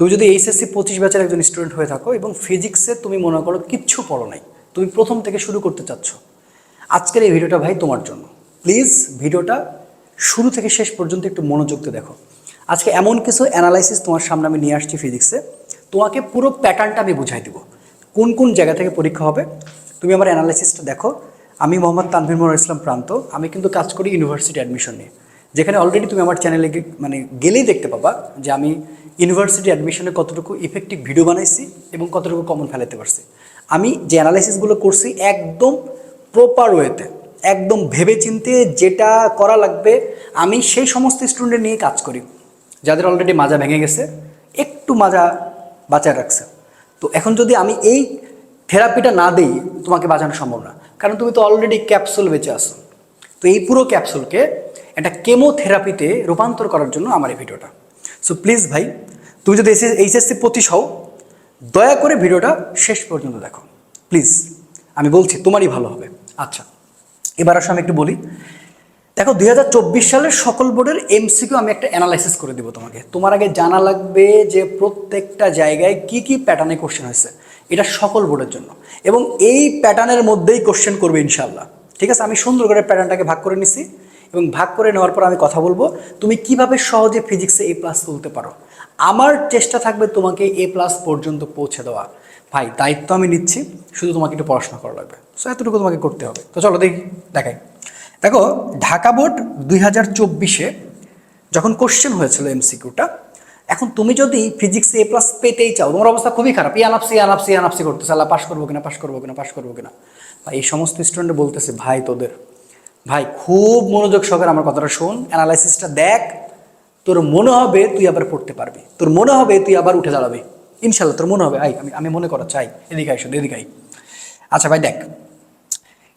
তুমি যদি এইচএসসি পঁচিশ ব্যাচের একজন স্টুডেন্ট হয়ে থাকো এবং ফিজিক্সে তুমি মনে করো কিচ্ছু পড়ো নাই, তুমি প্রথম থেকে শুরু করতে চাচ্ছ, আজকের এই ভিডিওটা ভাই তোমার জন্য। প্লিজ ভিডিওটা শুরু থেকে শেষ পর্যন্ত একটু মনোযোগ দেখো। আজকে এমন কিছু অ্যানালাইসিস তোমার সামনে আমি নিয়ে আসছি ফিজিক্সে তোমাকে পুরো প্যাটার্নটা আমি বুঝাই দিব। কোন কোন জায়গা থেকে পরীক্ষা হবে, তুমি আমার অ্যানালাইসিসটা দেখো। আমি মোহাম্মদ তানভীর মোহর ইসলাম প্রান্ত, আমি কিন্তু কাজ করি ইউনিভার্সিটি অ্যাডমিশন নিয়ে। যেখানে অলরেডি তুমি আমার চ্যানেলে মানে গেলেই দেখতে পাবা যে আমি ইউনিভার্সিটি অ্যাডমিশনে কতটুকু ইফেক্টিভ ভিডিও বানাইছি এবং কতটুকু কমন ফেলাতে পারছি। আমি যে অ্যানালাইসিসগুলো করছি একদম প্রপার ওয়েতে একদম ভেবে চিনতে যেটা করা লাগবে, আমি সেই সমস্ত স্টুডেন্ট নিয়ে কাজ করি, যাদের অলরেডি মাজা ভেঙে গেছে, একটু মাজা বাঁচায় রাখছে। তো এখন যদি আমি এই থেরাপিটা না দিই, তোমাকে বাঁচানো সম্ভব না, কারণ তুমি তো অলরেডি ক্যাপসুল বেঁচে আসো তো এই পুরো ক্যাপসুলকে একটা কেমোথেরাপিতে রূপান্তর করার জন্য আমার এই ভিডিওটা সো প্লিজ ভাই, তুমি যদি এসে এইচএসসি প্রতি হও, দয়া করে ভিডিওটা শেষ পর্যন্ত দেখো। প্লিজ আমি বলছি, তোমারই ভালো হবে। আচ্ছা এবার আসলে আমি একটু বলি। দেখো, দুই হাজার চব্বিশ সালের সকল বোর্ডের এমসিকিউ আমি একটা অ্যানালাইসিস করে দিব তোমাকে। তোমার আগে জানা লাগবে যে প্রত্যেকটা জায়গায় কি কি প্যাটার্নে কোশ্চেন হয়েছে। এটা সকল বোর্ডের জন্য। এবং এই প্যাটার্নের মধ্যেই কোশ্চেন করবে ইনশাল্লাহ ঠিক আছে? আমি সুন্দর করে প্যাটার্নটাকে ভাগ করে নিছি। এবং ভাগ করে নেওয়ার পর আমি কথা বলব। তুমি কীভাবে সহজে ফিজিক্সে এ প্লাস তুলতে পারো? আমার চেষ্টা থাকবে তোমাকে এ প্লাস পর্যন্ত পৌঁছে দেওয়া। ভাই, দায়িত্ব আমি নিচ্ছি, শুধু তোমাকে একটু পড়াশোনা করা লাগবে। সো এতটুকু তোমাকে করতে হবে। তো চলো দেখি, দেখাই। দেখো, ঢাকা বোর্ড দুই হাজার চব্বিশে যখন কোশ্চেন হয়েছিল এমসিকিউটা এখন তুমি যদি ফিজিক্সে এ প্লাস পেতেই চাও, তোমার অবস্থা খুবই খারাপ। ইয়ানাপসি ইয়ানাপসি ইয়ানাপসি করতেছে। আল্লাহ পাশ করব কিনা পাশ করব কিনা পাশ করব কিনা। ভাই এই সমস্ত স্টুডেন্ট বলতেছে, ভাই, তোদের ভাই, খুব মনোযোগ সহকারে আমার কথাটা শোন অ্যানালাইসিসটা দেখ, তোর মনে হবে তুই আবার পড়তে পারবি। তোর মনে হবে তুই আবার উঠে দাঁড়াবি। ইনশাল্লাহ তোর মনে হবে আই আমি আমি মনে করা চাই এদিকে শুধু এদিকে আচ্ছা ভাই, দেখ,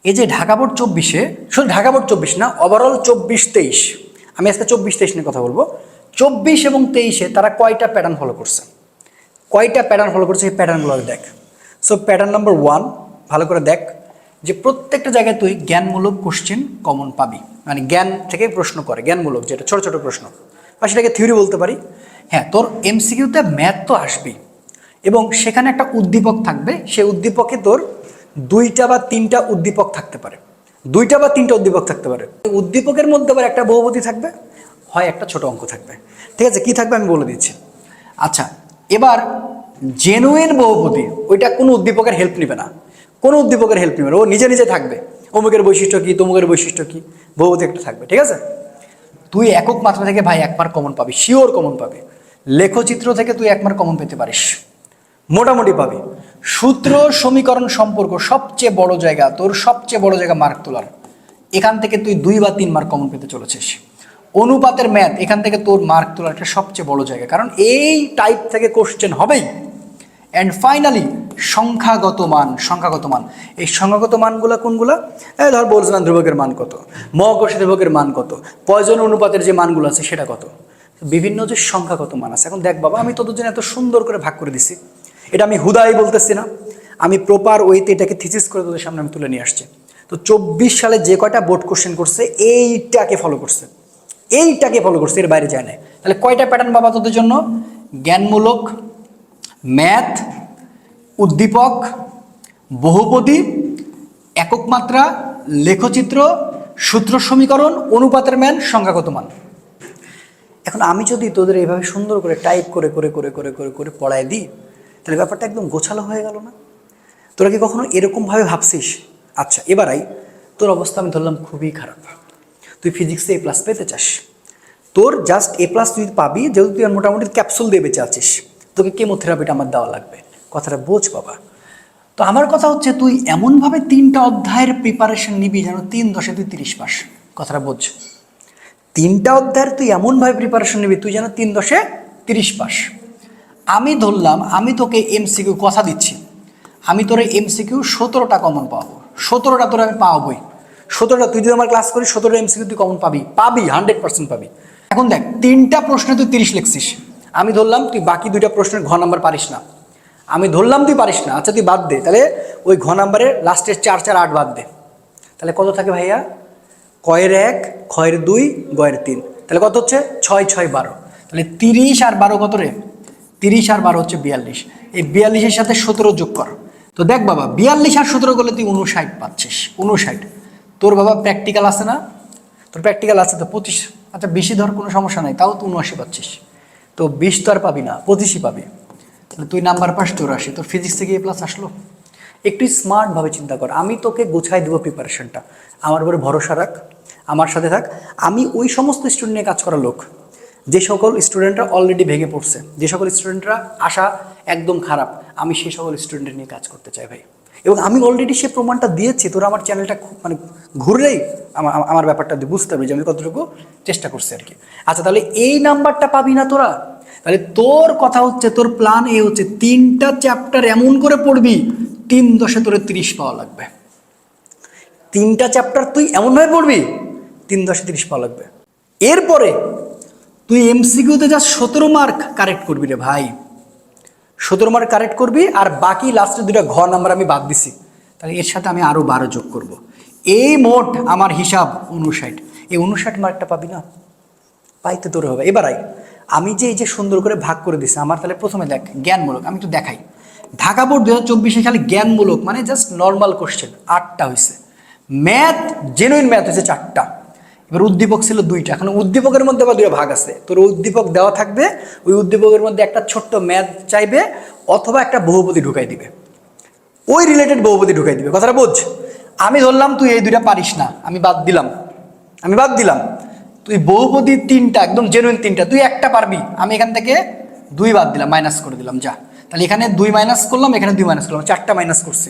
এই যে ঢাকা বোর্ড চব্বিশে, শুধু ঢাকা বোর্ড চব্বিশ না ওভারঅল চব্বিশ তেইশ, আমি আজকে চব্বিশ তেইশ নিয়ে কথা বলব। চব্বিশ এবং তেইশে তারা কয়টা প্যাটার্ন ফলো করছে? কয়টা প্যাটার্ন ফলো করছে? এই প্যাটার্নগুলো দেখ। সো প্যাটার্ন নাম্বার ওয়ান ভালো করে দেখ যে প্রত্যেকটা জায়গায় তুই জ্ঞানমূলক কোশ্চেন কমন পাবি। মানে জ্ঞান থেকে প্রশ্ন করে, জ্ঞানমূলক, যেটা ছোট ছোট প্রশ্ন। বা সেটাকে থিওরি বলতে পারি। হ্যাঁ তোর এমসিকিউতে ম্যাথ তো আসবেই। এবং সেখানে একটা উদ্দীপক থাকবে। সেই উদ্দীপকে তোর দুইটা বা তিনটা উদ্দীপক থাকতে পারে। দুইটা বা তিনটা উদ্দীপক থাকতে পারে। উদ্দীপকের মধ্যে আবার একটা বহুপতি থাকবে। হয় একটা ছোট অঙ্ক থাকবে। ঠিক আছে, কি থাকবে আমি বলে দিচ্ছি। আচ্ছা এবার জেনুইন বহুপতি ওইটা কোনো উদ্দীপকের হেল্প নেবে না। কোনো উদ্দীপকের হেল্প নেবে ও নিজে নিজে থাকবে। অমুকের বৈশিষ্ট্য কী, তমুকের বৈশিষ্ট্য কী বহুপতি একটা থাকবে, ঠিক আছে? তুই একক মাত্রা থেকে ভাই এক মার্ক কমন পাবি শিওর কমন পাবে। লেখচিত্র থেকে তুই এক কমন পেতে পারিস। মোটামুটি পাবি। সূত্র সমীকরণ সম্পর্ক সবচেয়ে বড় জায়গা, তোর সবচেয়ে বড় জায়গা মার্ক তোলার। এখান থেকে তুই দুই বা তিন মার্ক কমন পেতে চলেছিস। অনুপাতের ম্যাথ এখান থেকে তোর মার্ক তোলার একটা সবচেয়ে বড় জায়গা। কারণ এই টাইপ থেকে কোশ্চেন হবেই। অ্যান্ড ফাইনালি সংখ্যাগত মান সংখ্যাগত মান। এই সংখ্যাগত মানগুলো কোনগুলো? ধর বলছিলাম ধ্রুবকের মান কত? মহাকর্ষী ধ্রুবকের মান কত? পয়জন অনুপাতের যে মানগুলো আছে সেটা কত? বিভিন্ন যে সংখ্যাগত মান আছে। এখন দেখ বাবা, আমি তোদের জন্য এত সুন্দর করে ভাগ করে দিছি। এটা আমি হুদাই বলতেছি না। আমি প্রপার ওয়েতে এটাকে থিসিস করে তোদের সামনে আমি তুলে নিয়ে আসছি। তো চব্বিশ সালে যে কয়টা বোর্ড কোশ্চেন করছে, এইটাকে ফলো করছে। এইটাকে ফলো করছে, এর বাইরে যায় না তাহলে কয়টা প্যাটার্ন বাবা তোদের জন্য? জ্ঞানমূলক ম্যাথ, উদ্দীপক, বহুপদী একক মাত্রা লেখচিত্র, সূত্র সমীকরণ, অনুপাতের ম্যান সংখ্যাগত মান। এখন আমি যদি তোদের এইভাবে সুন্দর করে টাইপ করে করে করে করে করে করে পড়ায় দিই, তাহলে ব্যাপারটা একদম গোছালো হয়ে গেল না? তোরা কি কখনো এরকমভাবে ভাবছিস? আচ্ছা এবারাই তোর অবস্থা আমি ধরলাম খুবই খারাপ। তুই ফিজিক্সে এ প্লাস পেতে চাস। তোর জাস্ট এ প্লাস তুই পাবি, যেহেতু তুই মোটামুটি ক্যাপসুল দিয়ে বেঁচে আছিস। তোকে কেমোথেরাপিটা আমার দেওয়া লাগবে। কথাটা বোঝ বাবা। তো আমার কথা হচ্ছে, তুই এমনভাবে তিনটা অধ্যায়ের প্রিপারেশন নিবি যেন তিন দশে তুই তিরিশ পাস। কথাটা বোঝ। তিনটা অধ্যায়ের তুই এমনভাবে প্রিপারেশন নিবি, তুই যেন তিন দশে তিরিশ পাস। আমি ধরলাম, আমি তোকে এমসিকিউ কথা দিচ্ছি। আমি তোরে এমসিকিউ সতেরোটা কমন পাবো। সতেরোটা তোরে আমি পাবই। সতেরোটা, তুই যদি আমার ক্লাস করিস, সতেরোটা এমসিকিউ তুই কমন পাবি। পাবি হান্ড্রেড পার্সেন্ট পাবি। এখন দেখ, তিনটা প্রশ্নে তুই তিরিশ লিখছিস। আমি ধরলাম, তুই বাকি দুইটা প্রশ্নের ঘ নাম্বার পারিস না। আমি ধরলাম, তুই পারিস না। আচ্ছা তুই বাদ দে। তাহলে ওই ঘ নাম্বারের লাস্টের চার চার, আট বাদ দে। তাহলে কত থাকে ভাইয়া? কয়ের এক, ক্ষয়ের দুই, গয়ের তিন। তাহলে কত হচ্ছে? ছয় ছয়, বারো। তাহলে তিরিশ আর বারো কত রে? তিরিশ আর বারো হচ্ছে বিয়াল্লিশ। এই বিয়াল্লিশের সাথে সতেরো যোগ কর। তো দেখ বাবা, বিয়াল্লিশ আর সতেরো করলে তুই উনষাট পাচ্ছিস। উনষাট তোর বাবা প্র্যাকটিক্যাল আছে না? তোর প্র্যাকটিক্যাল আছে তো পঁচিশ। আচ্ছা বেশি ধর, কোনো সমস্যা নাই। তাও তুই উনআশি পাচ্ছিস। তো বিশ তো আর পাবি না, পঁচিশই পাবি। তাহলে তুই নাম্বার পাস চৌরাশি তোর ফিজিক্স থেকে এ প্লাস আসলো। একটু স্মার্টভাবে চিন্তা কর, আমি তোকে গোছাই দেবো প্রিপারেশনটা আমার উপরে ভরসা রাখ, আমার সাথে থাক। আমি ওই সমস্ত স্টুডেন্ট নিয়ে কাজ করা লোক। যে সকল স্টুডেন্টরা অলরেডি ভেঙে পড়ছে, যে সকল স্টুডেন্টরা আশা একদম খারাপ, আমি সেই সকল স্টুডেন্টের নিয়ে কাজ করতে চাই ভাই। এবং আমি অলরেডি সে প্রমাণটা দিয়েছি, তোরা আমার চ্যানেলটা খুব মানে ঘুরলেই আমার ব্যাপারটা বুঝতে পারবি যে আমি কতটুকু চেষ্টা করছি আর কি। আচ্ছা তাহলে এই নাম্বারটা পাবি না তোরা? তাহলে তোর কথা হচ্ছে, তোর প্ল্যান এ হচ্ছে তিনটা চ্যাপ্টার এমন করে পড়বি, তিন দশে তোরে তিরিশ পাওয়া লাগবে। তিনটা চ্যাপ্টার তুই এমনভাবে পড়বি, তিন দশে তিরিশ পাওয়া লাগবে। এরপরে তুই এমসিকিউতে যা সতেরো মার্ক কারেক্ট করবি রে ভাই। সতেরো মার্ক কারেক্ট করবি আর বাকি লাস্টের দুটা ঘর নাম্বার আমি বাদ দিছি। তাহলে এর সাথে আমি আরও বারো যোগ করব। এই মোট আমার হিসাব উনষাট এই উনষাট মার্কটা পাবি না? পাইতে তোর হবে। এবার আই আমি যে এই যে সুন্দর করে ভাগ করে দিছি, আমার তাহলে প্রথমে দেখ, জ্ঞানমূলক। আমি একটু দেখাই। ঢাকা বোর্ড দু হাজার চব্বিশে খালি জ্ঞানমূলক মানে জাস্ট নর্মাল কোশ্চেন আটটা হয়েছে ম্যাথ জেনুইন ম্যাথ হয়েছে চারটা। এবার উদ্দীপক ছিল দুইটা। এখন উদ্দীপকের মধ্যে আবার দুটো ভাগ আছে। তোর উদ্দীপক দেওয়া থাকবে, ওই উদ্দীপকের মধ্যে একটা ছোট্ট ম্যাথ চাইবে অথবা একটা বহুপতি ঢুকাই দিবে। ওই রিলেটেড বহুপতি ঢুকাই দিবে। কথাটা বোঝ? আমি ধরলাম তুই এই দুইটা পারিস না, আমি বাদ দিলাম। আমি বাদ দিলাম। তুই বহুপতি তিনটা, একদম জেনুইন তিনটা, তুই একটা পারবি। আমি এখান থেকে দুই বাদ দিলাম মাইনাস করে দিলাম, যা। তাহলে এখানে দুই মাইনাস করলাম, এখানে দুই মাইনাস করলাম, চারটা মাইনাস করছি।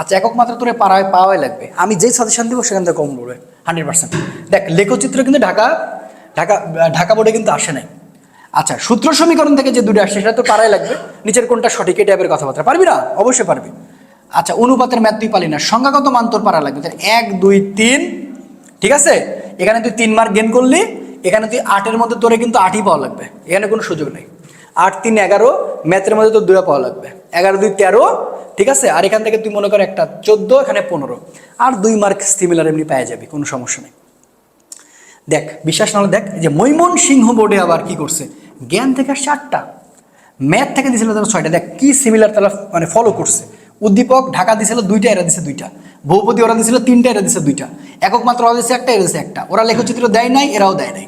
আচ্ছা একক মাত্রা তোরে পাড়ায় পাওয়াই লাগবে। আমি যেই সাজেশন দিব, সেখান থেকে কম পড়বে হান্ড্রেড পার্সেন্ট দেখ, লেখচিত্র কিন্তু ঢাকা ঢাকা ঢাকা বোর্ডে কিন্তু আসে নাই। আচ্ছা সূত্র সমীকরণ থেকে যে দুটো আসছে, সেটা তো পারাই লাগবে। নিচের কোনটা সঠিক, এই টাইপের কথাবার্তা। পারবি না? অবশ্যই পারবি। আচ্ছা অনুপাতের ম্যাথ তুই পালি না। সংখ্যাগত মান তোর পারা লাগবে। এক, দুই, তিন, ঠিক আছে? এখানে তুই তিন মার্ক গেন করলি, এখানে তুই আটের মধ্যে তোরে কিন্তু আটই পাওয়া লাগবে। এখানে কোনো সুযোগ নেই। আট, তিন, এগারো, ম্যাথের মধ্যে তোর দুটা পাওয়া লাগবে। এগারো, দুই, তেরো, ঠিক আছে? আর এখান থেকে তুই মনে কর একটা চোদ্দ, এখানে পনেরো। আর দুই মার্ক সিমিলার এমনি পেয়ে যাবি, কোনো সমস্যা নেই। দেখ, বিশ্বাস না হলে দেখ যে মৈমন সিংহ বোর্ডে আবার কি করছে? জ্ঞান থেকে আটটা। ম্যাথ থেকে দিয়েছিল তারা ছয়টা। দেখ, কি সিমিলার তারা মানে ফলো করছে? উদ্দীপক ঢাকা দিয়েছিল দুইটা, এরা দিছে দুইটা। বহুপতি ওরা দিয়েছিল তিনটা, এরা দিছে দুইটা। একক মাত্র ওরা দিছে একটা, এরা দিছে একটা। ওরা লেখচিত্র দেয় নাই, এরাও দেয় নাই।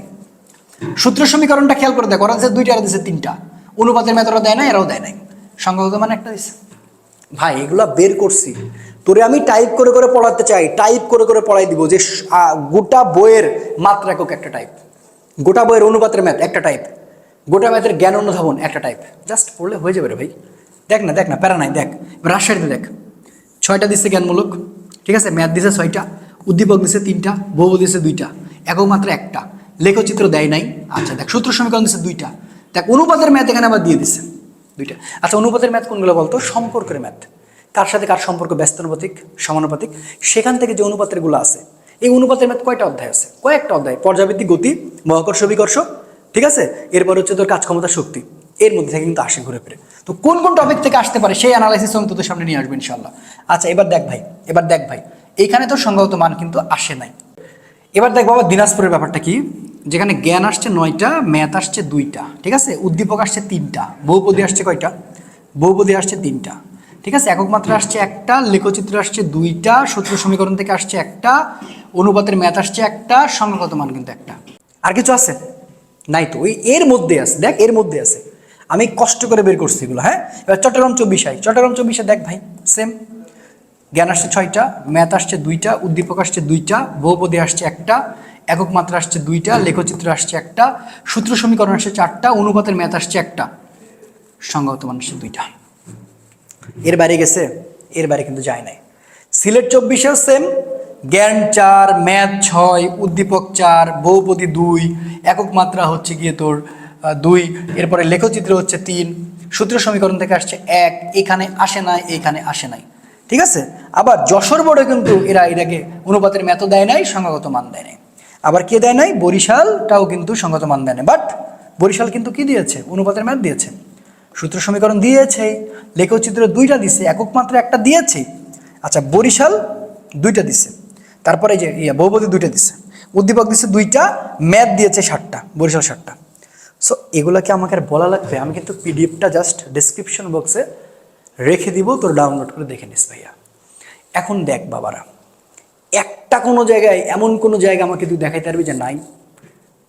সূত্র সমীকরণটা খেয়াল করে দেখ, ওরা দিছে দুইটা, এরা দিছে তিনটা। অনুপাতের ম্যাথ ওরা দেয় না এরাও দেয় নাই। সংখ্যাগত মানে একটা দিছে। ভাই, এগুলা বের করছি। তোরে আমি টাইপ করে করে পড়াতে চাই টাইপ করে করে পড়াই দিব যে গোটা বইয়ের মাত্রা একক একটা টাইপ গোটা বইয়ের অনুপাতের ম্যাথ একটা টাইপ গোটা ম্যাথের জ্ঞান অনুধাবন একটা টাইপ জাস্ট পড়লে হয়ে যাবে রে ভাই। দেখ না দেখ না, প্যারা নাই, দেখ। রাজশাহীতে দেখ। ছয়টা দিচ্ছে জ্ঞানমূলক, ঠিক আছে? ম্যাথ দিছে ছয়টা, উদ্দীপক দিছে তিনটা বহু দিছে দুইটা। একক মাত্র একটা। লেখচিত্র দেয় নাই। আচ্ছা দেখ, সূত্র সমীকরণ দিছে দুইটা। দেখ, অনুপাতের ম্যাথ এখানে আবার দিয়ে দিছে। দুইটা। আচ্ছা অনুপাতের ম্যাথ কোনগুলো বলতো? সম্পর্কের ম্যাথ। কার সাথে কার সম্পর্ক ব্যস্তানুপাতিক, সমানুপাতিক? সেখান থেকে যে অনুপাতেরগুলো আছে, এই অনুপাতের ম্যাথ কয়টা অধ্যায় আছে? কয়েকটা অধ্যায়। পর্যাবৃত্তি, গতি, মহাকর্ষ, বিকর্ষ, ঠিক আছে? এরপর হচ্ছে তোর কাজ ক্ষমতা, শক্তি। এর মধ্যে থেকে কিন্তু আসে ঘুরে ফিরে। তো কোন কোন টপিক থেকে আসতে পারে সেই অ্যানালাইসিস আমি তোদের সামনে নিয়ে আসব ইনশাল্লাহ আচ্ছা এবার দেখ ভাই, এবার দেখ ভাই। এইখানে তো সংগত মান কিন্তু আসে নাই। এবার দেখ বাবা, দিনাজপুরের ব্যাপারটা কি? যেখানে জ্ঞান আসছে নয়টা, ম্যাথ আসছে দুইটা, ঠিক আছে? উদ্দীপক আসছে তিনটা, বহুপদী আসছে কয়টা? বহুপদী আসছে তিনটা, ঠিক আছে? একক মাত্রা আসছে একটা, লেখচিত্র আসছে দুইটা, সূত্র সমীকরণ থেকে আসছে একটা, অনুপাতের ম্যাথ আসছে একটা, সংখ্যাগত মান কিন্তু একটা। আর কিছু আছে? নাই তো। ওই এর মধ্যে আছে। দেখ, এর মধ্যে আছে। আমি কষ্ট করে বের করছি এগুলো হ্যাঁ? এবার চট্টগ্রাম চব্বিশ আই। চট্টগ্রাম চব্বিশে দেখ ভাই সেম জ্ঞান আসছে ছয়টা, ম্যাথ আসছে দুইটা, উদ্দীপক আসছে দুইটা, বহুপদী আসছে একটা একক মাত্রা আসছে দুইটা লেখচিত্র আসছে একটা সূত্র সমীকরণ আসছে চারটা অনুপাতের ম্যাথ আসছে একটা। সংগত মান আসছে দুইটা। এর বাইরে গেছে এর বাইরে কিন্তু যায় নাই। সিলেট চব্বিশেও সেম জ্ঞান চার ম্যাথ ছয় উদ্দীপক চার বহুপতি দুই একক মাত্রা হচ্ছে গিয়ে তোর দুই এরপরে লেখচিত্র হচ্ছে তিন সূত্র সমীকরণ থেকে আসছে এক এখানে আসে নাই এখানে আসে নাই। ঠিক আছে? আবার যশোর বোর্ডে কিন্তু এরা এটাকে অনুপাতের ম্যাথও দেয় নাই সংখ্যাগত মান দেয় নাই। আবার কে দেয় নাই? বরিশালটাও কিন্তু সঙ্গত মান দেয় নাই। বাট বরিশাল কিন্তু কি দিয়েছে? অনুপাতের ম্যাথ দিয়েছে। সূত্র সমীকরণ দিয়েছে। লেখচিত্র দুইটা দিছে। একক মাত্র একটা দিয়েছে। আচ্ছা বরিশাল দুইটা দিছে। তারপরে যে, ইয়া বহুপতি দুইটা দিছে। উদ্দীপক দিছে দুইটা, ম্যাথ দিয়েছে ষাটটা বরিশাল ষাটটা সো এগুলোকে আমাকে আর বলা লাগবে? আমি কিন্তু পিডিএফটা জাস্ট ডিসক্রিপশন বক্সে রেখে দিব। তোর ডাউনলোড করে দেখে নিস, ভাইয়া। এখন দেখ, বাবারা। একটা কোনো জায়গায়, এমন কোনো জায়গা আমাকে তুই দেখাইতে পারবি যে নাই।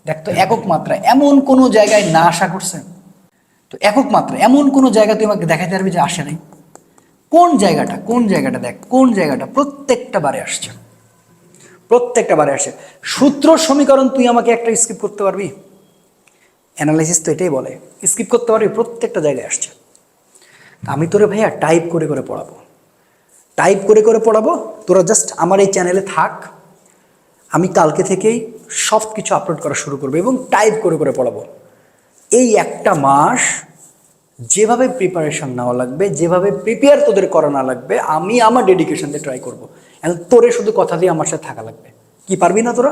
দেখ তো, একক মাত্রা, এমন কোনো জায়গায় না আশা করছে। তো একক মাত্রা, এমন কোনো জায়গা তুই আমাকে দেখাইতে পারবি যে আসে নাই। কোন জায়গাটা কোন জায়গাটা দেখ, কোন জায়গাটা প্রত্যেকটা বারে আসছে। প্রত্যেকটা বারে আসছে। সূত্র সমীকরণ তুই আমাকে একটা স্কিপ করতে পারবি? অ্যানালাইসিস তো এটাই বলে স্কিপ করতে পারবি, প্রত্যেকটা জায়গায় আসছে। আমি তোরে ভাইয়া টাইপ করে করে পড়াবো। টাইপ করে করে পড়াবো। তোরা জাস্ট আমার এই চ্যানেলে থাক। আমি কালকে থেকেই সব কিছু আপলোড করা শুরু করব এবং টাইপ করে করে পড়াবো। এই একটা মাস যেভাবে প্রিপারেশন নেওয়া লাগবে, যেভাবে প্রিপেয়ার তোদের করা না লাগবে, আমি আমার ডেডিকেশন দিয়ে ট্রাই করব। এখন তোরে শুধু কথা দিয়ে আমার সাথে থাকা লাগবে। কি পারবি না তোরা?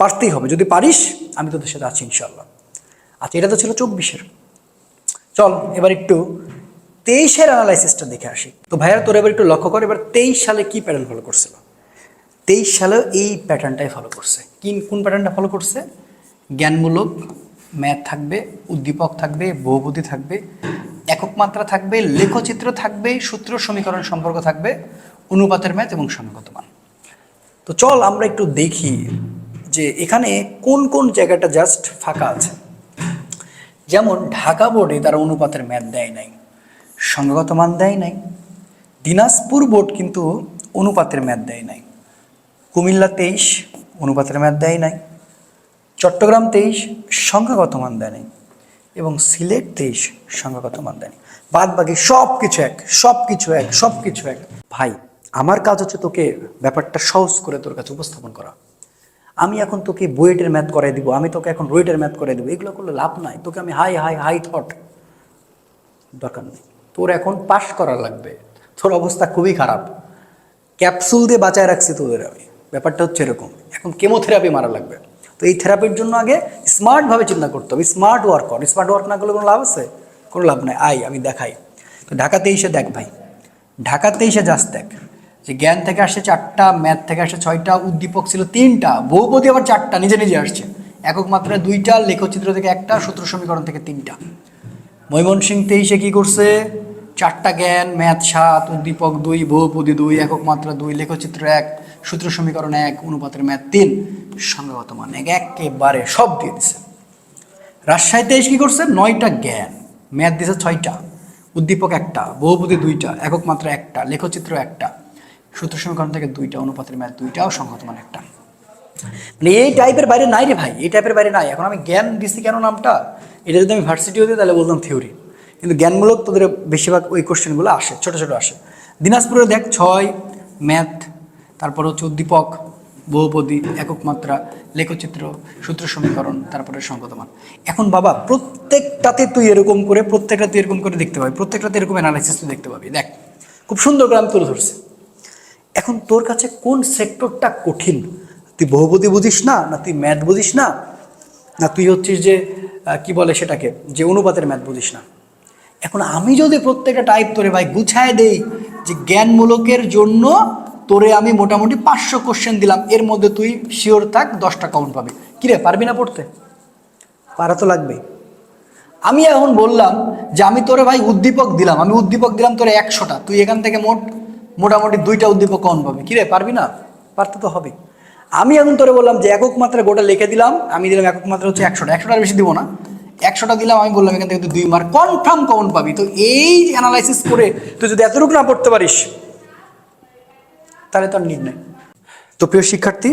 পারতেই হবে। যদি পারিস, আমি তোদের সাথে আছি ইনশাল্লাহ আচ্ছা এটা তো ছিল চব্বিশের। চল, এবার একটু তেইশের অ্যানালাইসিসটা দেখে আসি। তো ভাইয়ার, তোর এবার একটু লক্ষ্য কর, এবার তেইশ সালে কি প্যাটার্ন ফলো করছিল? তেইশ সালে এই প্যাটার্নটাই ফলো করছে। কি কোন প্যাটার্নটা ফলো করছে? জ্ঞানমূলক ম্যাথ থাকবে, উদ্দীপক থাকবে, বহুপতি থাকবে, একক মাত্রা থাকবে, লেখচিত্র থাকবে, সূত্র সমীকরণ সম্পর্ক থাকবে, অনুপাতের ম্যাথ এবং সঙ্গত মান। তো চল আমরা একটু দেখি যে এখানে কোন কোন জায়গাটা জাস্ট ফাঁকা আছে। যেমন ঢাকা বোর্ডে তারা অনুপাতের ম্যাথ দেয় নাই। সঙ্গত মান দেয় নাই। দিনাজপুর বোর্ড কিন্তু অনুপাতের ম্যাথ দেয় নাই। কুমিল্লা তেইশ, অনুপাতের ম্যাথ দেয় নাই। চট্টগ্রাম তেইশ সংখ্যাগত মান দেয় নাই। এবং সিলেট তেইশ সংখ্যাগত মান দেয় বাদ বাকি সব কিছু এক সব কিছু এক সব কিছু এক। ভাই, আমার কাজ হচ্ছে তোকে ব্যাপারটা সহজ করে তোর কাছে উপস্থাপন করা। আমি এখন তোকে বুয়েটের ম্যাথ করাই দিব, আমি তোকে এখন রুয়েটের ম্যাথ করাই দিব। এগুলো করলে লাভ নাই। তোকে আমি হাই হাই হাই, থট। দরকার নেই। তোর এখন পাস করা লাগবে। তোর অবস্থা খুবই খারাপ। ক্যাপসুল দিয়ে বাঁচায় রাখছি তোদের আমি। ব্যাপারটা হচ্ছে এরকম। এখন কেমোথেরাপি মারা লাগবে। তো এই থেরাপির জন্য আগে স্মার্টভাবে চিন্তা করতে হবে। স্মার্ট ওয়ার্ক কর। স্মার্ট ওয়ার্ক না করলে কোনো লাভ আছে? কোনো লাভ নাই। আই আমি দেখাই। তো ঢাকাতে এসে দেখ ভাই। ঢাকাতে এসে যাস দেখ। যে জ্ঞান থেকে আসছে চারটা ম্যাথ থেকে আসছে ছয়টা, উদ্দীপক ছিল তিনটা বহুপতি আবার চারটা, নিজে নিজে আসছে। একক মাত্রায় দুইটা, লেখচিত্র থেকে একটা, সূত্র সমীকরণ থেকে তিনটা। ময়মনসিং তেইশে কি করছে? চারটা জ্ঞান, ম্যাথ সাত, উদ্দীপক দুই বহুপদী দুই, একক মাত্রা দুই, লেখচিত্র এক, সূত্র সমীকরণ এক, অনুপাতের ম্যাথ তিন সংগত মান এক, একেবারে সব দিয়ে দিছে। রাজশাহী তেইশ কি করছে? নয়টা জ্ঞান, ম্যাথ দিছে ছয়টা, উদ্দীপক একটা বহুপদী দুইটা, একক মাত্রা একটা, লেখচিত্র একটা, সূত্র সমীকরণ থেকে দুইটা, অনুপাতের ম্যাথ দুইটা ও সংগত মান একটা। মানে এই টাইপের বাইরে নাই রে ভাই, এই টাইপের বাইরে নাই। এখন আমি জ্ঞান দিছি কেন নামটা? এটা যদি আমি ভার্সিটিও দিই, তাহলে বলতাম থিওরি কিন্তু জ্ঞানমূলক তোদের বেশিরভাগ ওই কোশ্চেনগুলো আসে, ছোট ছোট আসে। দিনাজপুরে দেখ, ছয়, ম্যাথ, তারপর হচ্ছে উদ্দীপক, বহুপদী, একক মাত্রা, লেখচিত্র, সূত্র সমীকরণ, তারপরে সংগতমান। এখন বাবা, প্রত্যেকটাতে তুই এরকম করে, প্রত্যেকটা তুই এরকম করে দেখতে পাবি। প্রত্যেকটাতে এরকম অ্যানালাইসিস তুই দেখতে পাবি। দেখ, খুব সুন্দর করে আমি তুলে ধরছি। এখন তোর কাছে কোন সেক্টরটা কঠিন? তুই বহুপতি বুঝিস না না তুই ম্যাথ বুঝিস না না তুই হচ্ছিস যে কি বলে সেটাকে, যে অনুপাতের ম্যাথ বুঝিস না। এখন আমি যদি প্রত্যেকটা টাইপ তোরে ভাই গুছায় দেই যে জ্ঞানমূলকের জন্য তোরে আমি মোটামুটি পাঁচশো কোশ্চেন দিলাম, এর মধ্যে তুই শিওর থাক দশটা কাউন্ট পাবি। কিরে পারবি না পড়তে? পারা তো লাগবে আমি এখন বললাম যে আমি তোরে ভাই উদ্দীপক দিলাম, আমি উদ্দীপক দিলাম তোরে একশোটা, তুই এখান থেকে মোট মোটামুটি দুইটা উদ্দীপক কম পাবি। কিরে পারবি না? পারতে তো হবে আমি এখন তোরে বললাম যে একক মাত্রা গোটা লিখে দিলাম, আমি দিলাম একক মাত্রা হচ্ছে একশোটা। একশোটার বেশি দিব না। একশোটা দিলাম, আমি বললাম এখান থেকে তুই দুই মার্ক। কনফার্ম কমন পাবি? তো এই অ্যানালাইসিস করে তুই যদি এতটুকু না পড়তে পারিস, তাহলে তো আর নির্ণয় তো প্রিয় শিক্ষার্থী,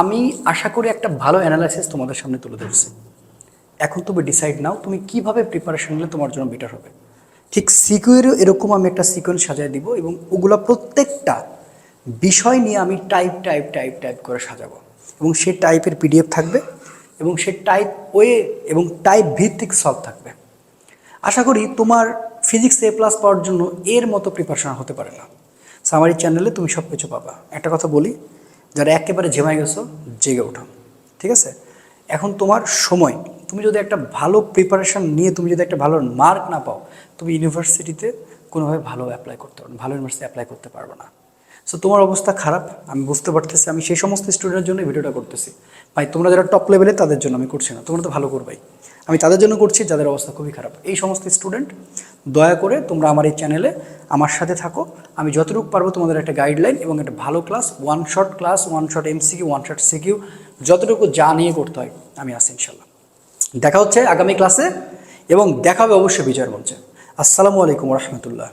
আমি আশা করি একটা ভালো অ্যানালাইসিস তোমাদের সামনে তুলে ধরছি। এখন তুমি ডিসাইড নাও, তুমি কীভাবে প্রিপারেশন নিলে তোমার জন্য বেটার হবে। ঠিক সিকুয়েরও এরকম আমি একটা সিকোয়েন্স সাজায় দিব এবং ওগুলো প্রত্যেকটা বিষয় নিয়ে আমি টাইপ টাইপ টাইপ টাইপ করে সাজাবো। এবং সে টাইপের পিডিএফ থাকবে, এবং সে টাইপ ওয়ে এবং টাইপ ভিত্তিক সলভ থাকবে। আশা করি তোমার ফিজিক্স এ প্লাস পাওয়ার জন্য এর মতো প্রিপারেশন হতে পারে না। সামারি চ্যানেলে তুমি সব কিছু পাবা। একটা কথা বলি, যারা একেবারে ঝেমাই গেছো, জেগে ওঠো। ঠিক আছে? এখন তোমার সময়। তুমি যদি একটা ভালো প্রিপারেশন নিয়ে তুমি যদি একটা ভালো মার্ক না পাও, তুমি ইউনিভার্সিটিতে কোনোভাবে ভালো অ্যাপ্লাই করতে পারো ভালো ইউনিভার্সিটি অ্যাপ্লাই করতে পারবে না। সো তোমার অবস্থা খারাপ, আমি বুঝতে পারতেছি, আমি সেই সমস্ত স্টুডেন্টের জন্য ভিডিওটা করতেছি। ভাই, তোমরা যারা টপ লেভেলে তাদের জন্য আমি করছি না, তোমরা তো ভালো করবাই। আমি তাদের জন্য করছি, যাদের অবস্থা খুবই খারাপ। এই সমস্ত স্টুডেন্ট দয়া করে তোমরা আমার এই চ্যানেলে আমার সাথে থাকো। আমি যতটুকু পারব তোমাদের একটা গাইডলাইন এবং একটা ভালো class one shot class one shot MCQ one shot CQ যতটুকু যা নিয়ে করতে হয়, আমি আসি ইনশাল্লাহ। দেখা হচ্ছে আগামী ক্লাসে এবং দেখা হবে অবশ্যই বিজয়ের মঞ্চে। আসসালামু আলাইকুম রহমতুল্লাহ।